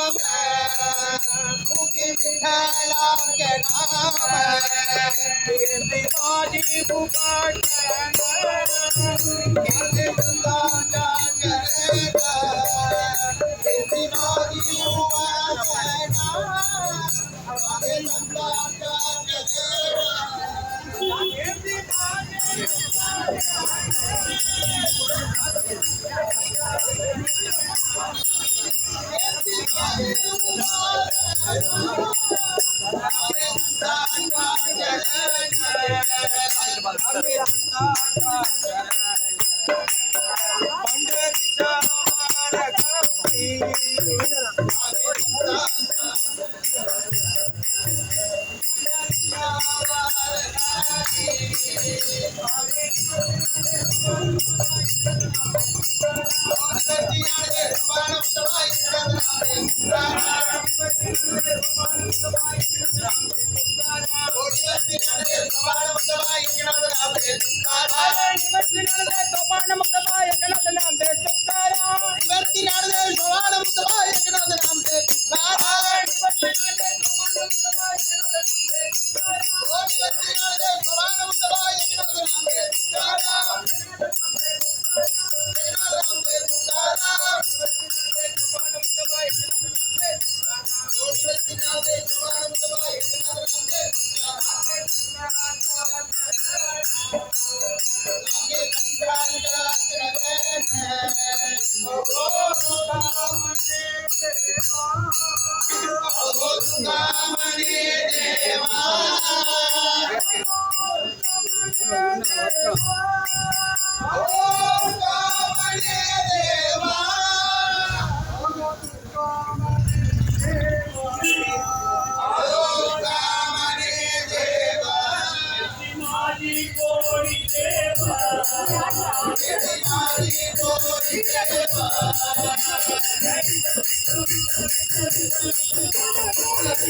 नाम मुखी मिठाला के नाम शिवाजी पुकार Thank you.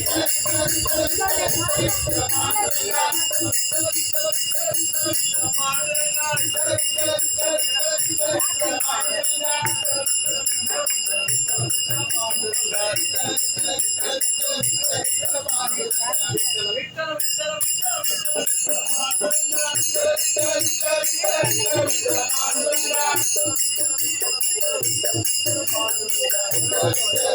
Yeah.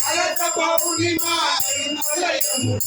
భరత పౌర్ణిమ నిర్మల యమున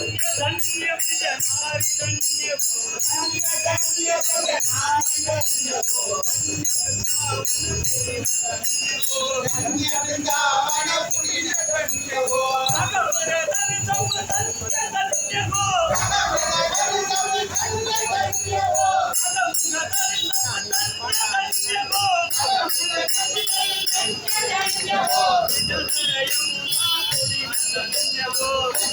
ಧನ್ಯ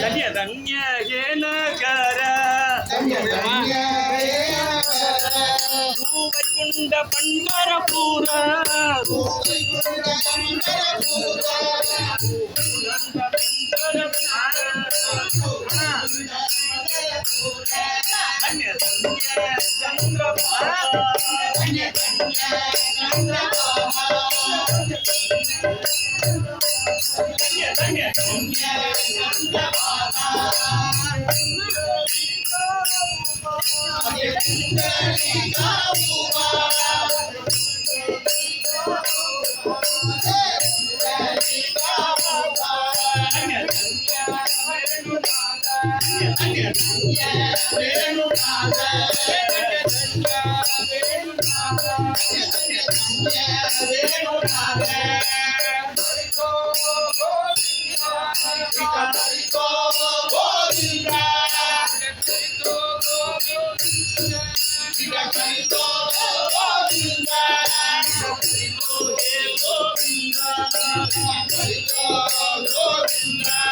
ಧನ್ಯಧನ್ಯೇನ ಕರ ೂವಗುಂಡ ಪಂಡರಪುರ ಧನ್ಯ ಧನ್ಯ ಚಂದ್ರಪುರ Govinda, Govinda,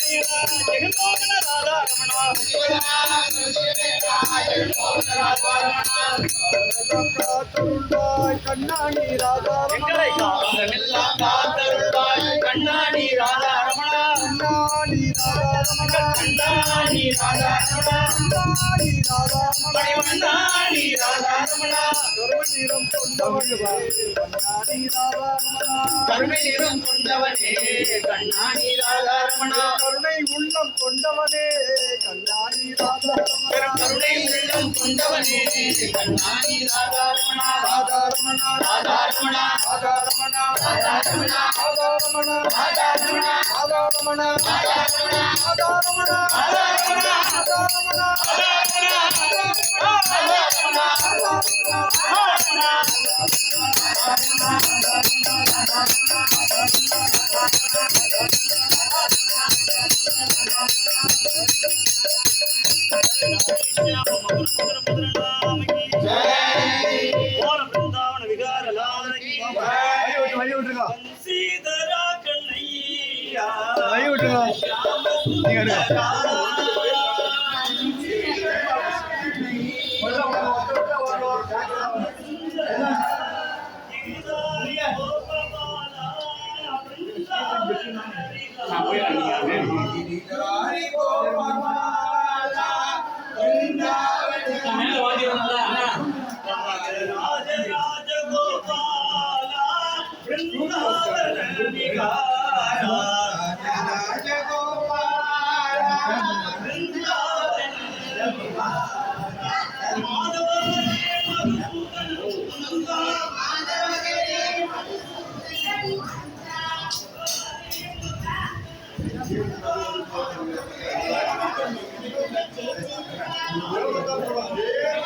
జగన్మోహన రాధారమణ கண்ணாடி ராதா கண்ணாடி ராதா ரமணா கண்ணாடி ராதா மணிவண்ணாடி ராதா ரமணா கருவநிறம் கொண்டவன் கண்ணாடி ராதா கருமை நிறம் கொண்டவனே கண்ணாடி ராதா ரமணா கருணை உள்ளம் கொண்டவனே கண்ணாடி ராதா பெரும் கருணை உள்ளம் கொண்டவனே கண்ணாடி ராதா ரமணா ராதா ரமணா ராதா ரமணா ராதா ரமணா ராதா ரமணா ராதா ரமணா ராதா ரமணா விகார லாதனைக்கு வழி விட்டுருக்கோம் 哎呦这个你看这个。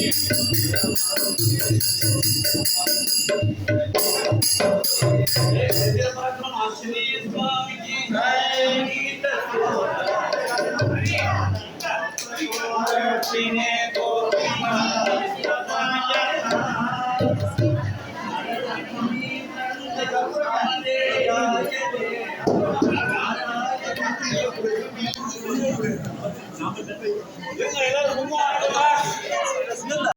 Esse é mais um